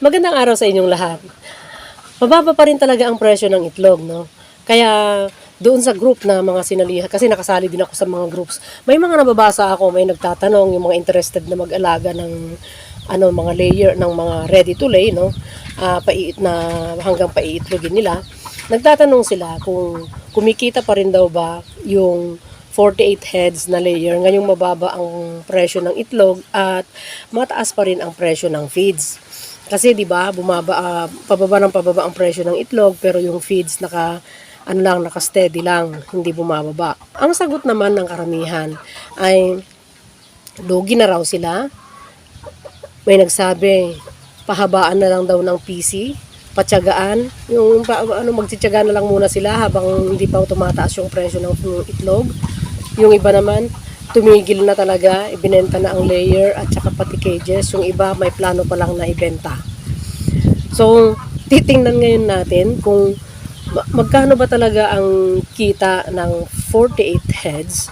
Magandang araw sa inyong lahat. Mababa pa rin talaga ang presyo ng itlog, no? Kaya doon sa group na mga sinalihan, kasi nakasali din ako sa mga groups, may mga nababasa ako, may nagtatanong, yung mga interested na mag-alaga ng ano, mga layer, ng mga ready to lay, no? Ah, paiit na hanggang paiitlogin nila. Nagtatanong sila kung kumikita pa rin daw ba yung 48 heads na layer, ngayong mababa ang presyo ng itlog at mataas pa rin ang presyo ng feeds. Kasi 'di ba, bumaba ah, pababa ng pababa ang presyo ng itlog pero yung feeds naka ano lang naka-steady lang, hindi bumababa. Ang sagot naman ng karamihan ay lugi na raw sila. May nagsabi, pahabaan na lang daw ng PC, patyagaan, yung pa, ano magtityaga na lang muna sila habang hindi pa tumataas yung presyo ng itlog. Yung iba naman, tumigil na talaga, ibinenta na ang layer at saka pati cages. Yung iba may plano pa lang na ibenta. So, titingnan ngayon natin kung ma- magkano ba talaga ang kita ng 48 heads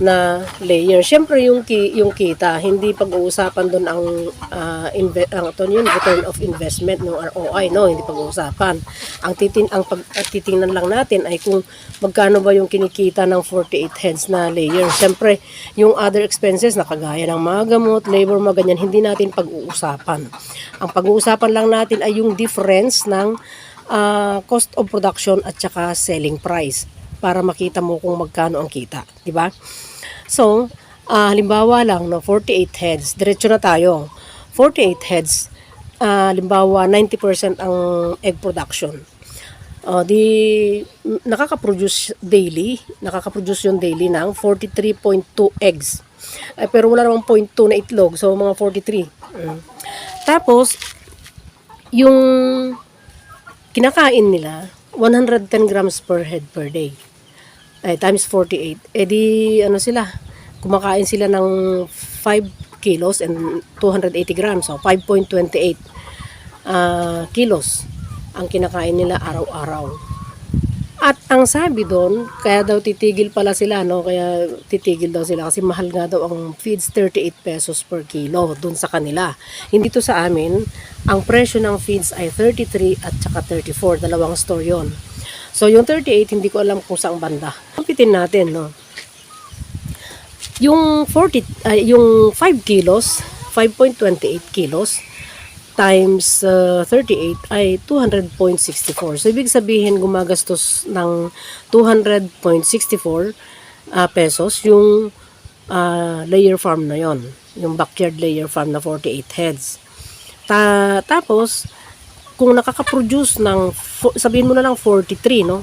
na layer. Siyempre yung ki, yung kita, hindi pag-uusapan doon ang ah, inve, ang to yun, return of investment no ROI no, hindi pag-uusapan. Ang titin ang pag titingnan lang natin ay kung magkano ba yung kinikita ng 48 heads na layer. Siyempre, yung other expenses na kagaya ng mga gamot, labor, mga ganyan, hindi natin pag-uusapan. Ang pag-uusapan lang natin ay yung difference ng ah, cost of production at saka selling price para makita mo kung magkano ang kita, di ba? So, ah, halimbawa lang no 48 heads, diretso na tayo. 48 heads, ah, halimbawa 90% ang egg production. Uh, di nakaka-produce daily, nakaka-produce yung daily ng 43.2 eggs. Eh, pero wala namang 0.2 na itlog, so mga 43. Mm. Tapos, yung kinakain nila, 110 grams per head per day. Ay, times 48. Eh di, ano sila, kumakain sila ng 5 kilos and 280 grams. So, 5.28 ah, kilos ang kinakain nila araw-araw. At ang sabi doon, kaya daw titigil pala sila, no? Kaya titigil daw sila kasi mahal nga daw ang feeds 38 pesos per kilo doon sa kanila. Hindi to sa amin. Ang presyo ng feeds ay 33 at saka 34. Dalawang store yon. So yung 38, hindi ko alam kung saang banda. Kampitin natin, no? Yung 40, ay, yung 5 kilos, 5.28 kilos, times uh, 38 ay 200.64. So, ibig sabihin, gumagastos ng 200.64 uh, pesos yung uh, layer farm na yon yung backyard layer farm na 48 heads. Ta tapos, kung nakaka-produce ng, sabihin mo na lang 43, no?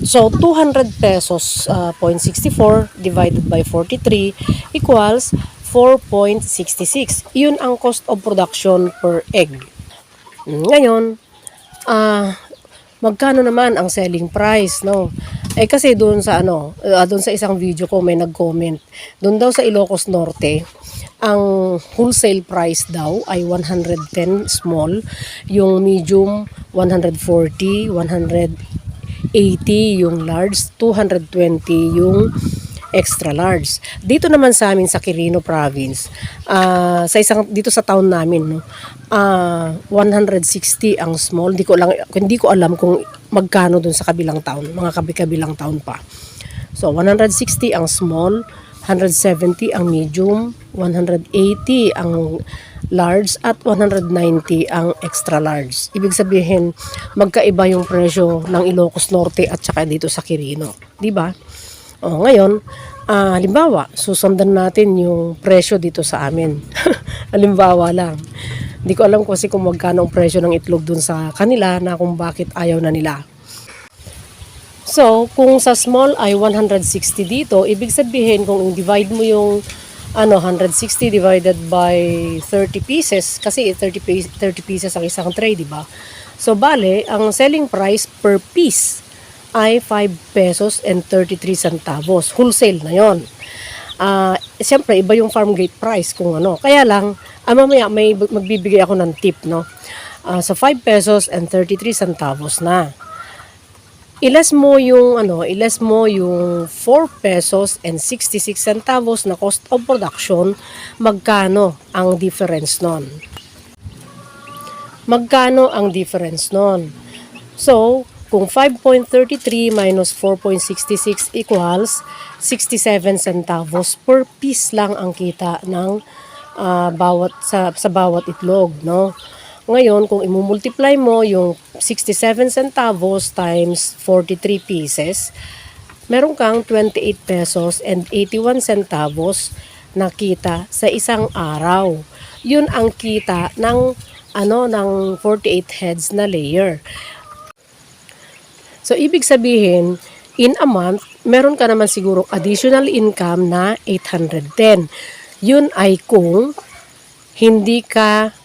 So, 200 pesos, uh, 0.64 divided by 43 equals 4.66. Yun ang cost of production per egg. Ngayon, ah magkano naman ang selling price, no? Eh kasi doon sa ano, uh, doon sa isang video ko may nag-comment. Doon daw sa Ilocos Norte, ang wholesale price daw ay 110 small, yung medium 140, 180 yung large, 220 yung extra large. Dito naman sa amin sa Quirino province, ah, sa isang dito sa town namin, no. ah 160 ang small. Hindi ko lang hindi ko alam kung magkano dun sa kabilang town, mga kabi-kabilang town pa. So 160 ang small, 170 ang medium, 180 ang large at 190 ang extra large. Ibig sabihin, magkaiba yung presyo ng Ilocos Norte at saka dito sa Quirino, 'di ba? O, ngayon, ah, halimbawa, susundan natin yung presyo dito sa amin. halimbawa lang. Hindi ko alam kasi kung magkano ang presyo ng itlog dun sa kanila na kung bakit ayaw na nila. So, kung sa small ay 160 dito, ibig sabihin kung divide mo yung ano 160 divided by 30 pieces kasi 30 piece, 30 pieces ang isang tray, di ba? So bale, ang selling price per piece ay 5 pesos and 33 centavos. Wholesale na 'yon. Ah, siyempre iba yung farm gate price kung ano. Kaya lang, ah, mamaya may magbibigay ako ng tip, no? Ah, sa 5 pesos and 33 centavos na. Ilas mo yung ano, ilas mo yung 4 pesos and 66 centavos na cost of production, magkano ang difference nun? magkano ang difference nun? So, kung 5.33 minus 4.66 equals 67 centavos per piece lang ang kita ng ah, bawat sa, sa bawat itlog, no? Ngayon, kung imumultiply mo yung 67 centavos times 43 pieces, meron kang 28 pesos and 81 centavos na kita sa isang araw. Yun ang kita ng ano ng 48 heads na layer. So ibig sabihin, in a month, meron ka naman siguro additional income na 810. Yun ay kung hindi ka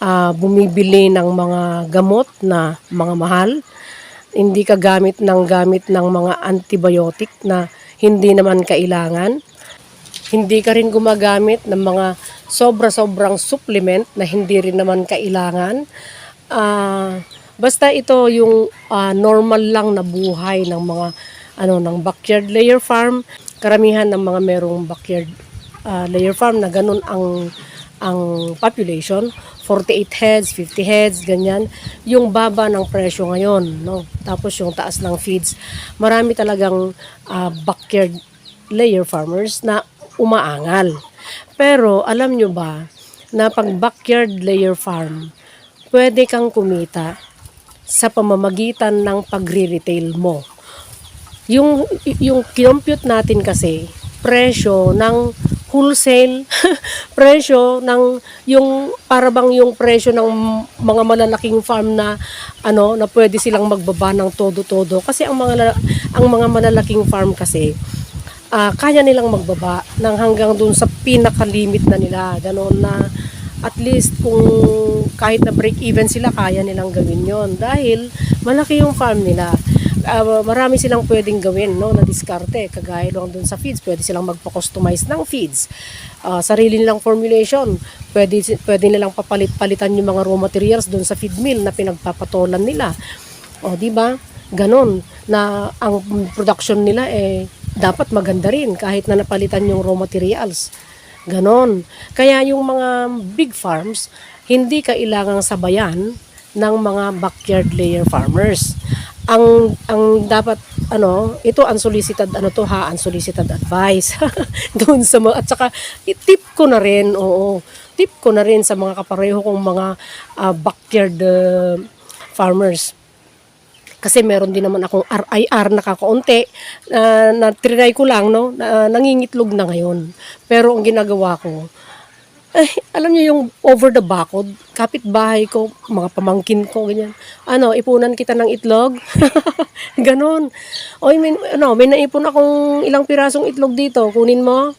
ah, bumibili ng mga gamot na mga mahal, hindi ka gamit ng gamit ng mga antibiotic na hindi naman kailangan, hindi ka rin gumagamit ng mga sobra-sobrang supplement na hindi rin naman kailangan. Ah, basta ito yung ah, normal lang na buhay ng mga ano ng backyard layer farm. Karamihan ng mga merong backyard ah, layer farm na ganun ang ang population, 48 heads, 50 heads, ganyan. Yung baba ng presyo ngayon, no? Tapos yung taas ng feeds. Marami talagang ah, backyard layer farmers na umaangal. Pero alam nyo ba na pag backyard layer farm, pwede kang kumita sa pamamagitan ng pagre-retail mo. Yung yung kinompute natin kasi presyo ng wholesale presyo ng yung para yung presyo ng mga malalaking farm na ano na pwede silang magbaba ng todo-todo. Kasi ang mga ang mga malalaking farm kasi ah, kaya nilang magbaba ng hanggang dun sa pinaka-limit na nila ganoon na at least kung kahit na break even sila kaya nilang gawin yon dahil malaki yung farm nila Ah, marami silang pwedeng gawin no na diskarte. Kagaya lang dun sa feeds pwede silang magpa-customize ng feeds. Ah, sarili nilang formulation pwede pwede nilang papalit-palitan yung mga raw materials dun sa feed mill na pinagpapatolan nila. O di ba? Ganon na ang production nila eh dapat maganda rin kahit na napalitan yung raw materials. Ganon. Kaya yung mga big farms hindi kailangang sabayan ng mga backyard layer farmers ang ang dapat ano ito unsolicited ano to ha unsolicited advice. Doon sa mga at saka tip ko na rin oo. Tip ko na rin sa mga kapareho kong mga ah, backyard ah, farmers. Kasi meron din naman akong RIR na kakaunti na, na trinay ko lang no na, nangingitlog na ngayon. Pero ang ginagawa ko eh, alam niyo yung over the bakod, kapitbahay ko, mga pamangkin ko, ganyan. Ano, ipunan kita ng itlog? Ganon. Oy, may, ano, may naipon akong ilang pirasong itlog dito, kunin mo.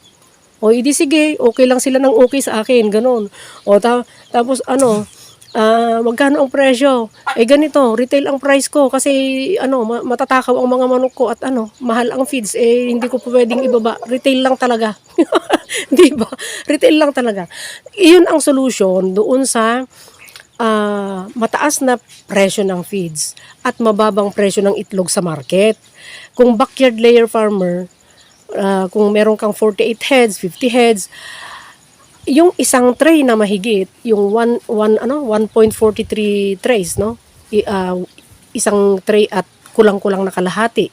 O, hindi sige, okay lang sila ng okay sa akin, ganon. O, ta- tapos ano, ah magkano ang presyo? Eh ganito, retail ang price ko kasi ano, ma- matatakaw ang mga manok ko at ano, mahal ang feeds eh hindi ko pwedeng ibaba. Retail lang talaga. 'Di ba? Retail lang talaga. Iyon ang solution doon sa ah, mataas na presyo ng feeds at mababang presyo ng itlog sa market. Kung backyard layer farmer, ah, kung meron kang 48 heads, 50 heads, yung isang tray na mahigit, yung one, one, ano, 1.43 trays, no? I- ah, isang tray at kulang-kulang na kalahati.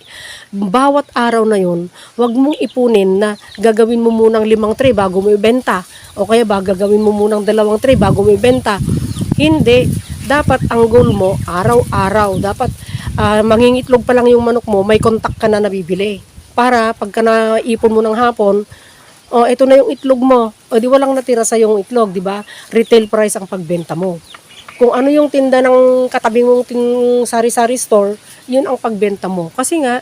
Bawat araw na yun, wag mong ipunin na gagawin mo munang limang tray bago mo ibenta. O kaya ba, gagawin mo munang dalawang tray bago mo ibenta. Hindi. Dapat ang goal mo, araw-araw. Dapat ah, mangingitlog pa lang yung manok mo, may kontak ka na nabibili. Para pagka naipon mo ng hapon, o ito na yung itlog mo. O di walang natira sa yung itlog, di ba? Retail price ang pagbenta mo. Kung ano yung tinda ng katabi mong ting sari-sari store, yun ang pagbenta mo. Kasi nga,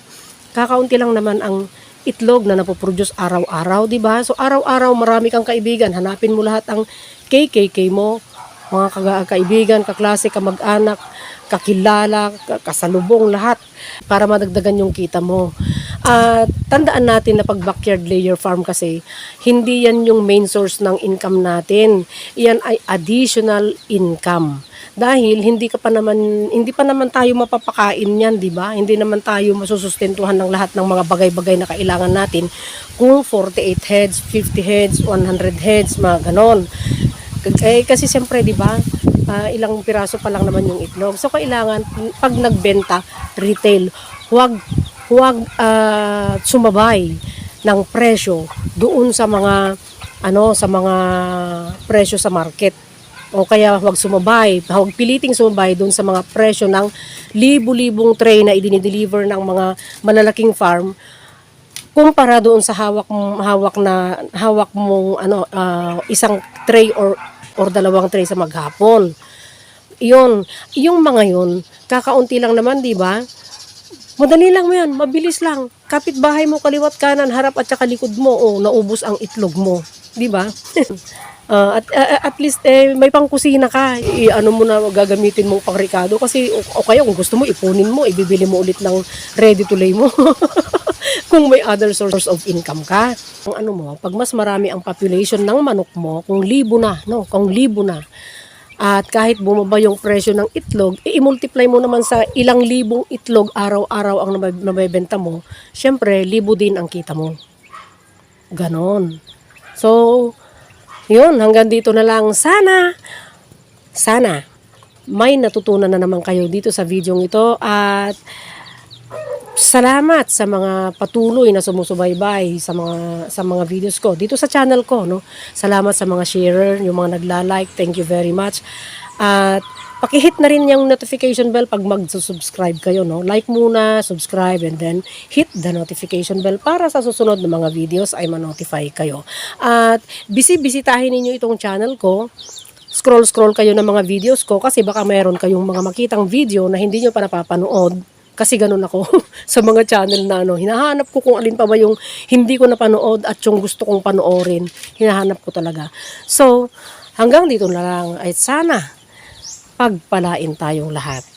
kakaunti lang naman ang itlog na napoproduce araw-araw, di ba? So araw-araw marami kang kaibigan. Hanapin mo lahat ang KKK mo, mga kaga- kaibigan, kaklase, kamag-anak, kakilala, ka- kasalubong, lahat para madagdagan yung kita mo. At tandaan natin na pag backyard layer farm kasi, hindi yan yung main source ng income natin. Yan ay additional income. Dahil hindi ka pa naman hindi pa naman tayo mapapakain niyan, 'di ba? Hindi naman tayo masusustentuhan ng lahat ng mga bagay-bagay na kailangan natin kung 48 heads, 50 heads, 100 heads, mga ganon. Eh, kasi siyempre, di ba, ah, ilang piraso pa lang naman yung itlog. So, kailangan, pag nagbenta, retail, huwag, huwag ah, sumabay ng presyo doon sa mga, ano, sa mga presyo sa market. O kaya huwag sumabay, huwag piliting sumabay doon sa mga presyo ng libu-libong tray na idinideliver ng mga malalaking farm kumpara doon sa hawak mo hawak na hawak mong ano ah, isang tray or or dalawang tray sa maghapon. 'Yun, yung mga 'yun, kakaunti lang naman, 'di ba? Madali lang mo 'yan, mabilis lang. Kapitbahay mo kaliwat kanan, harap at saka likod mo, oh, naubos ang itlog mo, 'di ba? Ah, at ah, at least eh, may pangkusina ka. I, ano mo na gagamitin mong pangrekado kasi o, o kaya kung gusto mo ipunin mo, ibibili mo ulit ng ready to lay mo. kung may other source of income ka. Ang ano mo, pag mas marami ang population ng manok mo, kung libo na, no, kung libo na, at kahit bumaba yung presyo ng itlog, i-multiply mo naman sa ilang libong itlog araw-araw ang nabebenta mo, syempre, libo din ang kita mo. Ganon. So, yun, hanggang dito na lang. Sana, sana, may natutunan na naman kayo dito sa video ito at salamat sa mga patuloy na sumusubaybay sa mga sa mga videos ko dito sa channel ko no? Salamat sa mga sharer yung mga nagla-like thank you very much. At pakihit na rin yung notification bell pag mag-subscribe kayo no? Like muna subscribe and then hit the notification bell para sa susunod na mga videos ay ma-notify kayo. At bisi-bisitahin ninyo itong channel ko. Scroll-scroll kayo ng mga videos ko kasi baka meron kayong mga makitang video na hindi nyo pa napapanood kasi ganun ako sa mga channel na ano, hinahanap ko kung alin pa ba yung hindi ko napanood at yung gusto kong panoorin, hinahanap ko talaga. So, hanggang dito na lang ay sana pagpalain tayong lahat.